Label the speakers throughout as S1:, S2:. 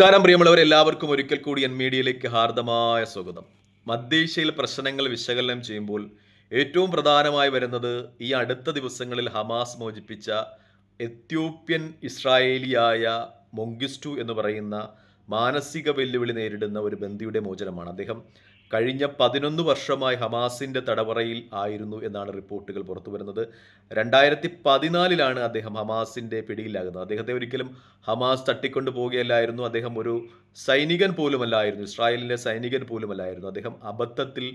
S1: നമസ്കാരം പ്രിയമുള്ളവർ എല്ലാവർക്കും ഒരിക്കൽ കൂടി എൻ മീഡിയയിലേക്ക് ഹാർദമായ സ്വാഗതം. മധ്യേഷ്യയിൽ പ്രശ്നങ്ങൾ വിശകലനം ചെയ്യുമ്പോൾ ഏറ്റവും പ്രധാനമായി വരുന്നത് ഈ അടുത്ത ദിവസങ്ങളിൽ ഹമാസ് മോചിപ്പിച്ച എത്യോപ്യൻ ഇസ്രായേലിയായ മൊങ്കിസ്റ്റു എന്ന് പറയുന്ന മാനസിക വെല്ലുവിളി നേരിടുന്ന ഒരു ബന്ദിയുടെ മോചനമാണ്. അദ്ദേഹം കഴിഞ്ഞ പതിനൊന്ന് വർഷമായി ഹമാസിന്റെ തടവറയിൽ ആയിരുന്നു എന്നാണ് റിപ്പോർട്ടുകൾ പുറത്തു വരുന്നത്. രണ്ടായിരത്തി പതിനാലിലാണ് അദ്ദേഹം ഹമാസിന്റെ പിടിയിലാകുന്നത്. അദ്ദേഹത്തെ ഒരിക്കലും ഹമാസ് തട്ടിക്കൊണ്ടു പോവുകയല്ലായിരുന്നു. അദ്ദേഹം ഒരു സൈനികൻ പോലുമല്ലായിരുന്നു. ഇസ്രായേലിന്റെ സൈനികൻ പോലുമല്ലായിരുന്നു. അദ്ദേഹം അബദ്ധത്തിൽ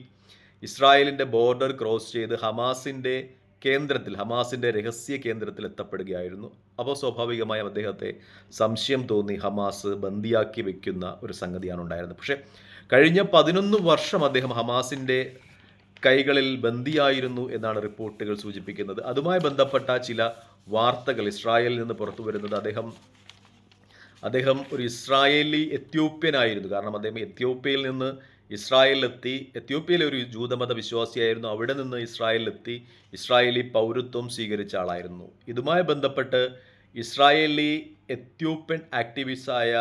S1: ഇസ്രായേലിന്റെ ബോർഡർ ക്രോസ് ചെയ്ത് ഹമാസിന്റെ കേന്ദ്രത്തിൽ ഹമാസിന്റെ രഹസ്യ കേന്ദ്രത്തിൽ എത്തപ്പെടുകയായിരുന്നു. അപ്പോൾ സ്വാഭാവികമായും അദ്ദേഹത്തെ സംശയം തോന്നി ഹമാസ് ബന്ദിയാക്കി വെക്കുന്ന ഒരു സംഗതിയാണ് ഉണ്ടായിരുന്നത്. പക്ഷേ കഴിഞ്ഞ പതിനൊന്ന് വർഷം അദ്ദേഹം ഹമാസിന്റെ കൈകളിൽ ബന്ദിയായിരുന്നു എന്നാണ് റിപ്പോർട്ടുകൾ സൂചിപ്പിക്കുന്നത്. അതുമായി ബന്ധപ്പെട്ട ചില വാർത്തകൾ ഇസ്രായേലിൽ നിന്ന് പുറത്തു വരുന്നത് അദ്ദേഹം അദ്ദേഹം ഒരു ഇസ്രായേലി എത്യോപ്യനായിരുന്നു. കാരണം അദ്ദേഹം എത്യോപ്യയിൽ നിന്ന് ഇസ്രായേലിലെത്തി എത്യോപ്യയിലെ ഒരു ജൂതമത വിശ്വാസിയായിരുന്നു അവിടെ നിന്ന് ഇസ്രായേലിലെത്തി ഇസ്രായേലി പൗരത്വം സ്വീകരിച്ച ആളായിരുന്നു. ഇതുമായി ബന്ധപ്പെട്ട് ഇസ്രായേലി എത്യോപ്യൻ ആക്ടിവിസ്റ്റായ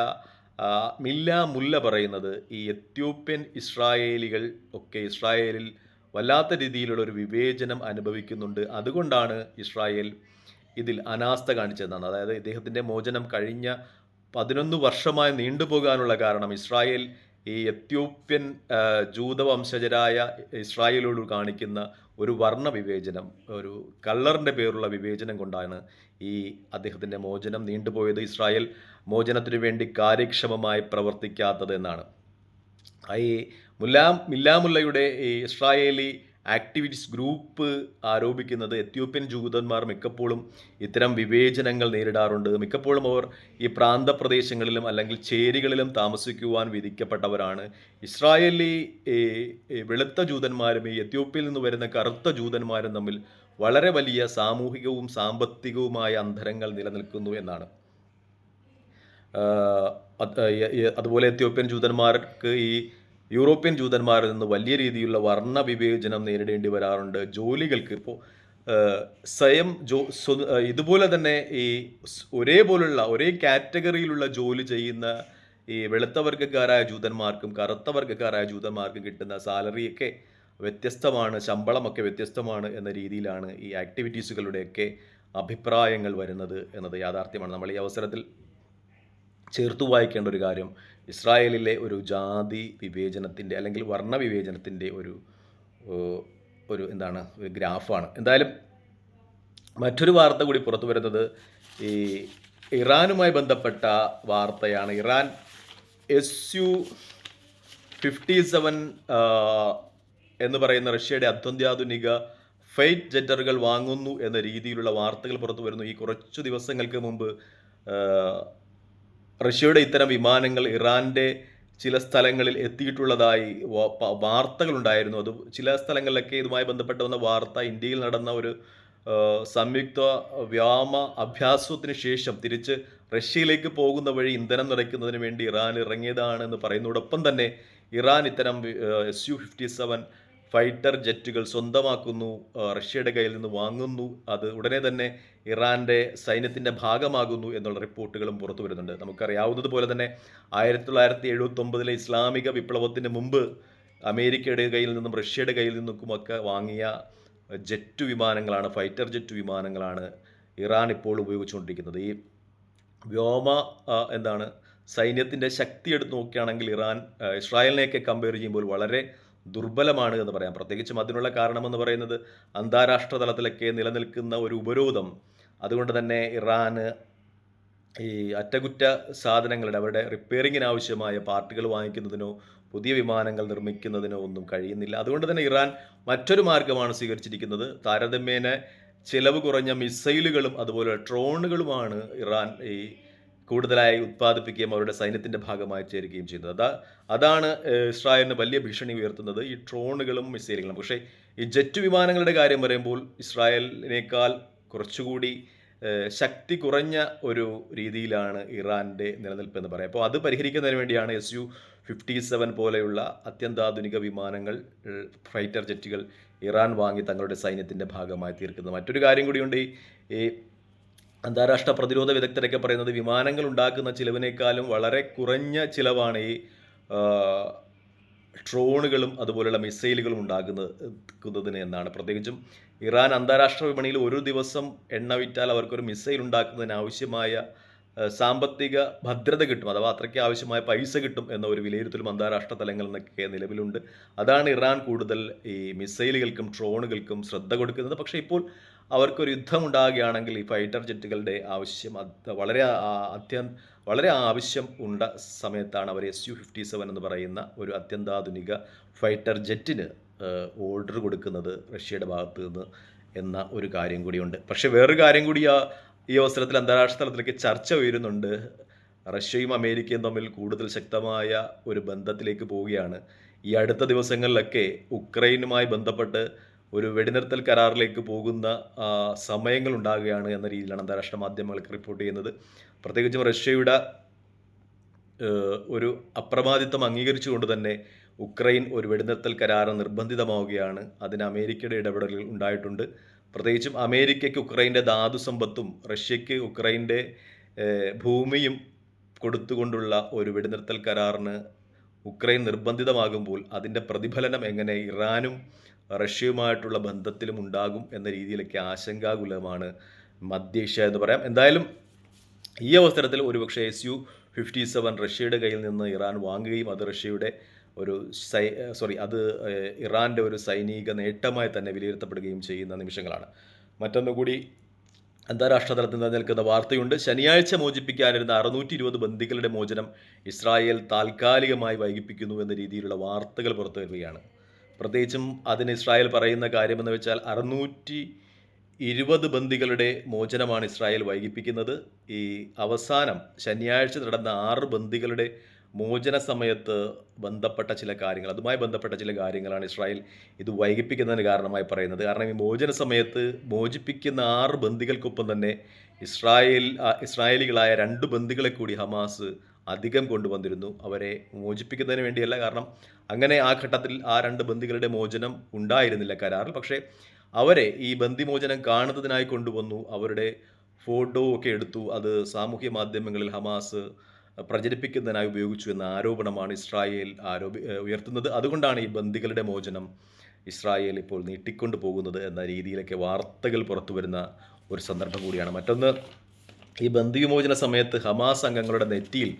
S1: മില്ല മുല്ല പറയുന്നത് ഈ എത്യോപ്യൻ ഇസ്രായേലികൾ ഒക്കെ ഇസ്രായേലിൽ വല്ലാത്ത രീതിയിലുള്ള ഒരു വിവേചനം അനുഭവിക്കുന്നുണ്ട്. അതുകൊണ്ടാണ് ഇസ്രായേൽ ഇതിൽ അനാസ്ഥ കാണിച്ചതെന്നാണ്. അതായത് ഇദ്ദേഹത്തിന്റെ മോചനം കഴിഞ്ഞ പതിനൊന്ന് വർഷമായി നീണ്ടുപോകാനുള്ള കാരണം ഇസ്രായേൽ ഈ എത്യോപ്യൻ ജൂത വംശജരായ ഇസ്രായേലോട് കാണിക്കുന്ന ഒരു വർണ വിവേചനം ഒരു കള്ളറിന്റെ പേരുള്ള വിവേചനം കൊണ്ടാണ് ഈ അദ്ദേഹത്തിന്റെ മോചനം നീണ്ടുപോയത്. ഇസ്രായേൽ മോചനത്തിനു വേണ്ടി കാര്യക്ഷമമായി പ്രവർത്തിക്കാത്തത് എന്നാണ് ഈ മുല്ലാം മില്ലാമുല്ലയുടെ ഈ ഇസ്രായേലി ആക്ടിവിസ്റ്റ് ഗ്രൂപ്പ് ആരോപിക്കുന്നത് എത്യോപ്യൻ ജൂതന്മാർ മിക്കപ്പോഴും ഇത്തരം വിവേചനങ്ങൾ നേരിടാറുണ്ട്. മിക്കപ്പോഴും അവർ ഈ പ്രാന്തപ്രദേശങ്ങളിലും അല്ലെങ്കിൽ ചേരികളിലും താമസിക്കുവാൻ വിധിക്കപ്പെട്ടവരാണ്. ഇസ്രായേലി വെളുത്ത ജൂതന്മാരും ഈ എത്യോപ്യയിൽ നിന്ന് വരുന്ന കറുത്ത ജൂതന്മാരും തമ്മിൽ വളരെ വലിയ സാമൂഹികവും സാമ്പത്തികവുമായ അന്തരങ്ങൾ നിലനിൽക്കുന്നു എന്നാണ്. അതുപോലെ എത്യോപ്യൻ ജൂതന്മാർക്ക് ഈ യൂറോപ്യൻ ജൂതന്മാരിൽ നിന്ന് വലിയ രീതിയിലുള്ള വർണ വിവേചനം നേരിടേണ്ടി വരാറുണ്ട്. ജോലികൾക്ക് ഇപ്പോൾ സ്വയം ജോ ഇതുപോലെ തന്നെ ഈ ഒരേപോലുള്ള ഒരേ കാറ്റഗറിയിലുള്ള ജോലി ചെയ്യുന്ന ഈ വെളുത്ത വർഗക്കാരായ ജൂതന്മാർക്കും കറുത്ത വർഗക്കാരായ ജൂതന്മാർക്കും കിട്ടുന്ന സാലറിയൊക്കെ വ്യത്യസ്തമാണ് ശമ്പളമൊക്കെ വ്യത്യസ്തമാണ് എന്ന രീതിയിലാണ് ഈ ആക്ടിവിറ്റീസുകളുടെയൊക്കെ അഭിപ്രായങ്ങൾ വരുന്നത് എന്നത് യാഥാർത്ഥ്യമാണ്. നമ്മൾ ഈ അവസരത്തിൽ ചേർത്തു വായിക്കേണ്ട ഒരു കാര്യം ഇസ്രായേലിലെ ഒരു ജാതി വിവേചനത്തിന്റെ അല്ലെങ്കിൽ വർണ വിവേചനത്തിന്റെ ഒരു ഒരു എന്താണ് ഒരു ഗ്രാഫാണ്. എന്തായാലും മറ്റൊരു വാർത്ത കൂടി പുറത്തു വരുന്നത് ഈ ഇറാനുമായി ബന്ധപ്പെട്ട വാർത്തയാണ്. Iran S U fifty seven എന്ന് പറയുന്ന റഷ്യയുടെ അത്യന്താധുനിക ഫൈറ്റ് ജെറ്ററുകൾ വാങ്ങുന്നു എന്ന രീതിയിലുള്ള വാർത്തകൾ പുറത്തു വരുന്നു. ഈ കുറച്ചു ദിവസങ്ങൾക്ക് മുമ്പ് റഷ്യയുടെ ഇത്തരം വിമാനങ്ങൾ ഇറാന്റെ ചില സ്ഥലങ്ങളിൽ എത്തിയിട്ടുള്ളതായി വാർത്തകളുണ്ടായിരുന്നു. അത് ചില സ്ഥലങ്ങളിലൊക്കെ ഇതുമായി ബന്ധപ്പെട്ട വന്ന വാർത്ത ഇന്ത്യയിൽ നടന്ന ഒരു സംയുക്ത വ്യോമ അഭ്യാസത്തിന് ശേഷം തിരിച്ച് റഷ്യയിലേക്ക് പോകുന്ന വഴി ഇന്ധനം നിറയ്ക്കുന്നതിന് വേണ്ടി ഇറാൻ ഇറങ്ങിയതാണെന്ന് പറയുന്നതോടൊപ്പം തന്നെ ഇറാൻ ഇത്തരം S U fifty seven fighter ജെറ്റുകൾ സ്വന്തമാക്കുന്നു റഷ്യയുടെ കയ്യിൽ നിന്ന് വാങ്ങുന്നു അത് ഉടനെ തന്നെ ഇറാന്റെ സൈന്യത്തിന്റെ ഭാഗമാകുന്നു എന്നുള്ള റിപ്പോർട്ടുകളും പുറത്തു വരുന്നുണ്ട്. നമുക്കറിയാവുന്നതുപോലെ തന്നെ ആയിരത്തി തൊള്ളായിരത്തി എഴുപത്തി ഒമ്പതിലെ ഇസ്ലാമിക വിപ്ലവത്തിന് മുമ്പ് അമേരിക്കയുടെ കയ്യിൽ നിന്നും റഷ്യയുടെ കയ്യിൽ നിന്നുമൊക്കെ വാങ്ങിയ ജെറ്റ് വിമാനങ്ങളാണ് ഫൈറ്റർ ജെറ്റ് വിമാനങ്ങളാണ് ഇറാൻ ഇപ്പോൾ ഉപയോഗിച്ചുകൊണ്ടിരിക്കുന്നത്. ഈ വ്യോമ എന്താണ് സൈന്യത്തിന്റെ ശക്തി എടുത്ത് നോക്കുകയാണെങ്കിൽ ഇറാൻ ഇസ്രായേലിനെയൊക്കെ കമ്പയർ ചെയ്യുമ്പോൾ വളരെ ദുർബലമാണ് എന്ന് പറയാം. പ്രത്യേകിച്ചും അതിനുള്ള കാരണമെന്ന് പറയുന്നത് അന്താരാഷ്ട്ര തലത്തിലൊക്കെ നിലനിൽക്കുന്ന ഒരു ഉപരോധം. അതുകൊണ്ട് തന്നെ ഇറാന് ഈ അറ്റകുറ്റ സാധനങ്ങളുടെ അവരുടെ റിപ്പയറിങ്ങിന് ആവശ്യമായ പാർട്ടുകൾ വാങ്ങിക്കുന്നതിനോ പുതിയ വിമാനങ്ങൾ നിർമ്മിക്കുന്നതിനോ ഒന്നും കഴിയുന്നില്ല. അതുകൊണ്ട് തന്നെ ഇറാൻ മറ്റൊരു മാർഗമാണ് സ്വീകരിച്ചിരിക്കുന്നത്. താരതമ്യേന ചിലവ് കുറഞ്ഞ മിസൈലുകളും അതുപോലെ ഡ്രോണുകളുമാണ് ഇറാൻ ഈ കൂടുതലായി ഉത്പാദിപ്പിക്കുകയും അവരുടെ സൈന്യത്തിന്റെ ഭാഗമായി ചേരുകയും ചെയ്യുന്നത്. അതാ അതാണ് ഇസ്രായേലിന് വലിയ ഭീഷണി ഉയർത്തുന്നത് ഈ ഡ്രോണുകളും മിസൈലുകളും. പക്ഷേ ഈ ജെറ്റ് വിമാനങ്ങളുടെ കാര്യം പറയുമ്പോൾ ഇസ്രായേലിനേക്കാൾ കുറച്ചുകൂടി ശക്തി കുറഞ്ഞ ഒരു രീതിയിലാണ് ഇറാന്റെ നിലനിൽപ്പ് എന്ന് പറയാം. അപ്പോൾ അത് പരിഹരിക്കുന്നതിന് വേണ്ടിയാണ് എസ് യു ഫിഫ്റ്റി സെവൻ പോലെയുള്ള അത്യന്താധുനിക വിമാനങ്ങൾ ഫൈറ്റർ ജെറ്റുകൾ ഇറാൻ വാങ്ങി തങ്ങളുടെ സൈന്യത്തിന്റെ ഭാഗമായി തീർക്കുന്നത്. മറ്റൊരു കാര്യം കൂടിയുണ്ട് ഈ അന്താരാഷ്ട്ര പ്രതിരോധ വിദഗ്ധരൊക്കെ പറയുന്നത് വിമാനങ്ങൾ ഉണ്ടാക്കുന്ന ചിലവിനേക്കാളും വളരെ കുറഞ്ഞ ചിലവാണ് ഈ ഡ്രോണുകളും അതുപോലെയുള്ള മിസൈലുകളും ഉണ്ടാക്കുന്നതിന് എന്നാണ്. പ്രത്യേകിച്ചും ഇറാൻ അന്താരാഷ്ട്ര വിപണിയിൽ ഒരു ദിവസം എണ്ണ വിറ്റാൽ അവർക്കൊരു മിസൈൽ ഉണ്ടാക്കുന്നതിന് ആവശ്യമായ സാമ്പത്തിക ഭദ്രത കിട്ടും അഥവാ അത്രയ്ക്ക് ആവശ്യമായ പൈസ കിട്ടും എന്ന ഒരു വിലയിരുത്തലും അന്താരാഷ്ട്ര തലങ്ങളിൽ നിന്നൊക്കെ നിലവിലുണ്ട്. അതാണ് ഇറാൻ കൂടുതൽ ഈ മിസൈലുകൾക്കും ഡ്രോണുകൾക്കും ശ്രദ്ധ കൊടുക്കുന്നത്. പക്ഷേ ഇപ്പോൾ അവർക്കൊരു യുദ്ധം ഉണ്ടാകുകയാണെങ്കിൽ ഈ ഫൈറ്റർ ജെറ്റുകളുടെ ആവശ്യം വളരെ അത്യന്ത വളരെ ആവശ്യം ഉണ്ട സമയത്താണ് അവർ എസ് യു ഫിഫ്റ്റി സെവൻ എന്ന് പറയുന്ന ഒരു അത്യന്താധുനിക ഫൈറ്റർ ജെറ്റിന് ഓർഡർ കൊടുക്കുന്നത് റഷ്യയുടെ ഭാഗത്ത് നിന്ന് എന്ന ഒരു കാര്യം കൂടിയുണ്ട്. പക്ഷേ വേറൊരു കാര്യം കൂടി ആ ഈ അവസരത്തിൽ അന്താരാഷ്ട്ര തലത്തിലേക്ക് ചർച്ച ഉയരുന്നുണ്ട്. റഷ്യയും അമേരിക്കയും തമ്മിൽ കൂടുതൽ ശക്തമായ ഒരു ബന്ധത്തിലേക്ക് പോവുകയാണ്. ഈ അടുത്ത ദിവസങ്ങളിലൊക്കെ ഉക്രൈനുമായി ബന്ധപ്പെട്ട് ഒരു വെടിനിർത്തൽ കരാറിലേക്ക് പോകുന്ന സമയങ്ങൾ ഉണ്ടാകുകയാണ് എന്ന രീതിയിലാണ് അന്താരാഷ്ട്ര മാധ്യമങ്ങൾക്ക് റിപ്പോർട്ട് ചെയ്യുന്നത്. പ്രത്യേകിച്ചും റഷ്യയുടെ ഒരു അപ്രമാദിത്വം അംഗീകരിച്ചുകൊണ്ട് തന്നെ ഉക്രൈൻ ഒരു വെടിനിർത്തൽ കരാർ നിർബന്ധിതമാവുകയാണ്. അതിന് അമേരിക്കയുടെ ഇടപെടലുകൾ ഉണ്ടായിട്ടുണ്ട്. പ്രത്യേകിച്ചും അമേരിക്കയ്ക്ക് ഉക്രൈന്റെ ധാതു സമ്പത്തും റഷ്യയ്ക്ക് ഉക്രൈന്റെ ഭൂമിയും കൊടുത്തുകൊണ്ടുള്ള ഒരു വെടിനിർത്തൽ കരാറിന് ഉക്രൈൻ നിർബന്ധിതമാകുമ്പോൾ അതിന്റെ പ്രതിഫലനം എങ്ങനെ? ഇറാനും റഷ്യയുമായിട്ടുള്ള ബന്ധത്തിലും ഉണ്ടാകും എന്ന രീതിയിലൊക്കെ ആശങ്കാകുലമാണ് മധ്യേഷ്യ എന്ന് പറയാം. എന്തായാലും ഈ അവസരത്തിൽ ഒരുപക്ഷെ എസ് യു ഫിഫ്റ്റി സെവൻ റഷ്യയുടെ കയ്യിൽ നിന്ന് ഇറാൻ വാങ്ങുകയും അത് റഷ്യയുടെ ഒരു സൈ സോറി അത് ഇറാന്റെ ഒരു സൈനിക നേട്ടമായി തന്നെ വിലയിരുത്തപ്പെടുകയും ചെയ്യുന്ന നിമിഷങ്ങളാണ്. മറ്റൊന്നുകൂടി അന്താരാഷ്ട്ര തലത്തിൽ നിലനിൽക്കുന്ന വാർത്തയുണ്ട്. ശനിയാഴ്ച മോചിപ്പിക്കാനിരുന്ന അറുന്നൂറ്റി ഇരുപത് ബന്ദികളുടെ മോചനം ഇസ്രായേൽ താൽക്കാലികമായി വൈകിപ്പിക്കുന്നു എന്ന രീതിയിലുള്ള വാർത്തകൾ പുറത്തു വരികയാണ് പ്രത്യേകിച്ചും അതിന് ഇസ്രായേൽ പറയുന്ന കാര്യമെന്ന് വെച്ചാൽ അറുന്നൂറ്റി ഇരുപത് ബന്ദികളുടെ മോചനമാണ് ഇസ്രായേൽ വൈകിപ്പിക്കുന്നത്. ഈ അവസാനം ശനിയാഴ്ച നടന്ന ആറ് ബന്ദികളുടെ മോചന സമയത്ത് ബന്ധപ്പെട്ട ചില കാര്യങ്ങൾ അതുമായി ബന്ധപ്പെട്ട ചില കാര്യങ്ങളാണ് ഇസ്രായേൽ ഇത് വൈകിപ്പിക്കുന്നതിന് കാരണമായി പറയുന്നത്. കാരണം ഈ മോചന സമയത്ത് മോചിപ്പിക്കുന്ന ആറ് ബന്ദികൾക്കൊപ്പം തന്നെ ഇസ്രായേൽ ഇസ്രായേലികളായ രണ്ട് ബന്ദികളെ കൂടി ഹമാസ് അധികം കൊണ്ടുവന്നിരുന്നു. അവരെ മോചിപ്പിക്കുന്നതിന് വേണ്ടിയല്ല കാരണം അങ്ങനെ ആ ഘട്ടത്തിൽ ആ രണ്ട് ബന്ദികളുടെ മോചനം ഉണ്ടായിരുന്നില്ല കരാറിൽ. പക്ഷേ അവരെ ഈ ബന്ദിമോചനം കാണുന്നതിനായി കൊണ്ടുവന്നു. അവരുടെ ഫോട്ടോ ഒക്കെ എടുത്തു. അത് സാമൂഹ്യ മാധ്യമങ്ങളിൽ ഹമാസ് പ്രചരിപ്പിക്കുന്നതിനായി ഉപയോഗിച്ചു എന്ന ആരോപണമാണ് ഇസ്രായേൽ ആരോപി ഉയർത്തുന്നത്. അതുകൊണ്ടാണ് ഈ ബന്ദികളുടെ മോചനം ഇസ്രായേൽ ഇപ്പോൾ നീട്ടിക്കൊണ്ടു പോകുന്നത് എന്ന രീതിയിലൊക്കെ വാർത്തകൾ പുറത്തു വരുന്ന ഒരു സന്ദർഭം കൂടിയാണ്. മറ്റൊന്ന് ഈ ബന്ദി വിമോചന സമയത്ത് ഹമാസ് അംഗങ്ങളുടെ നെറ്റിയിൽ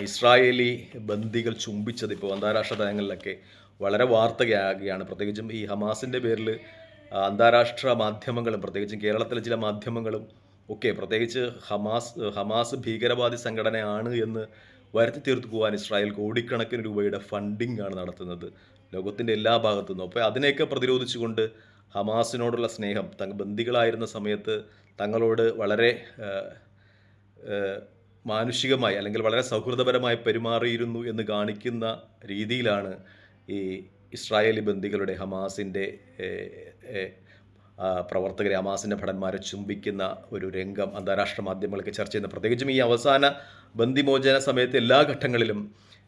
S1: ഇസ്രായേലി ബന്ദികൾ ചുംബിച്ചത് ഇപ്പോൾ അന്താരാഷ്ട്ര തലങ്ങളിലൊക്കെ വളരെ വാർത്തകയാകുകയാണ്. പ്രത്യേകിച്ചും ഈ ഹമാസിന്റെ പേരിൽ അന്താരാഷ്ട്ര മാധ്യമങ്ങളും പ്രത്യേകിച്ചും കേരളത്തിലെ ചില മാധ്യമങ്ങളും ഒക്കെ പ്രത്യേകിച്ച് ഹമാസ് ഹമാസ് ഭീകരവാദി സംഘടനയാണ് എന്ന് വരുത്തി തീർക്കുവാൻ ഇസ്രായേൽ കോടിക്കണക്കിന് രൂപയുടെ ഫണ്ടിംഗ് ആണ് നടത്തുന്നത് ലോകത്തിന്റെ എല്ലാ ഭാഗത്തു നിന്നും അപ്പോൾ അതിനെയൊക്കെ പ്രതിരോധിച്ചുകൊണ്ട് ഹമാസിനോടുള്ള സ്നേഹം തങ്ങൾ ബന്ദികളായിരുന്ന സമയത്ത് തങ്ങളോട് വളരെ മാനുഷികമായി അല്ലെങ്കിൽ വളരെ സൗഹൃദപരമായി പെരുമാറിയിരുന്നു എന്ന് കാണിക്കുന്ന രീതിയിലാണ് ഈ ഇസ്രായേലി ബന്ദികളുടെ ഹമാസിന്റെ പ്രവർത്തകരെ അമാസിന്റെ ഭടന്മാരെ ചുംബിക്കുന്ന ഒരു രംഗം അന്താരാഷ്ട്ര മാധ്യമങ്ങളൊക്കെ ചർച്ച ചെയ്യുന്ന പ്രത്യേകിച്ചും ഈ അവസാന ബന്ദിമോചന സമയത്ത് എല്ലാ ഘട്ടങ്ങളിലും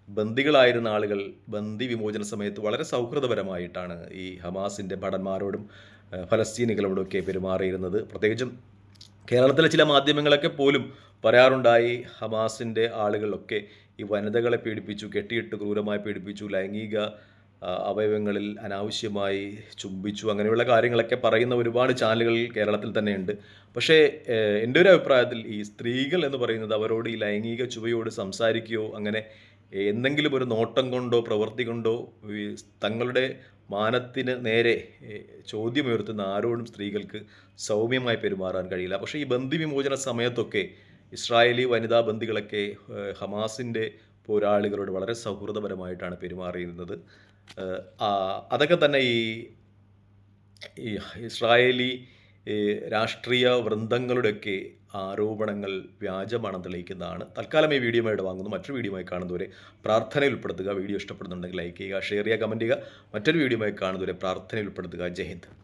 S1: ബന്ദികളായിരുന്ന ആളുകൾ ബന്ദി വിമോചന സമയത്ത് വളരെ സൗഹൃദപരമായിട്ടാണ് ഈ ഹമാസിന്റെ ഭടന്മാരോടും ഫലസ്തീനികളോടൊക്കെ പെരുമാറിയിരുന്നത്. പ്രത്യേകിച്ചും കേരളത്തിലെ ചില മാധ്യമങ്ങളൊക്കെ പോലും പറയാറുണ്ടായി ഹമാസിന്റെ ആളുകളൊക്കെ ഈ വനിതകളെ പീഡിപ്പിച്ചു കെട്ടിയിട്ട് ക്രൂരമായി പീഡിപ്പിച്ചു ലൈംഗിക അവയവങ്ങളിൽ അനാവശ്യമായി ചുംബിച്ചു അങ്ങനെയുള്ള കാര്യങ്ങളൊക്കെ പറയുന്ന ഒരുപാട് ചാനലുകൾ കേരളത്തിൽ തന്നെയുണ്ട്. പക്ഷേ എന്റെ ഒരു അഭിപ്രായത്തിൽ ഈ സ്ത്രീകൾ എന്ന് പറയുന്നത് അവരോട് ഈ ലൈംഗിക ചുവയോട് സംസാരിക്കുകയോ അങ്ങനെ എന്തെങ്കിലും ഒരു നോട്ടം കൊണ്ടോ പ്രവൃത്തി കൊണ്ടോ തങ്ങളുടെ മാനത്തിന് നേരെ ചോദ്യമുയർത്തുന്ന ആരോടും സ്ത്രീകൾക്ക് സൗമ്യമായി പെരുമാറാൻ കഴിയില്ല. പക്ഷേ ഈ ബന്ധിവിമോചന സമയത്തൊക്കെ ഇസ്രായേലി വനിതാ ബന്ദികളൊക്കെ ഹമാസിന്റെ പോരാളികളോട് വളരെ സൗഹൃദപരമായിട്ടാണ് പെരുമാറിയിരുന്നത്. അതൊക്കെ തന്നെ ഈ ഇസ്രായേലി രാഷ്ട്രീയ വൃന്ദങ്ങളുടെയൊക്കെ ആരോപണങ്ങൾ വ്യാജമാണെന്ന് തെളിയിക്കുന്നതാണ്. തൽക്കാലം ഈ വീഡിയോ ഇവിടെ വാങ്ങുന്നു. മറ്റൊരു വീഡിയോയുമായി കാണുന്നവരെ പ്രാർത്ഥനയിൽ ഉൾപ്പെടുത്തുക. വീഡിയോ ഇഷ്ടപ്പെടുന്നുണ്ടെങ്കിൽ ലൈക്ക് ചെയ്യുക ഷെയർ ചെയ്യുക കമന്റ് ചെയ്യുക. മറ്റൊരു വീഡിയോയുമായി കാണുന്നവരെ പ്രാർത്ഥനയിൽ ഉൾപ്പെടുത്തുക. ജയ് ഹിന്ദ്.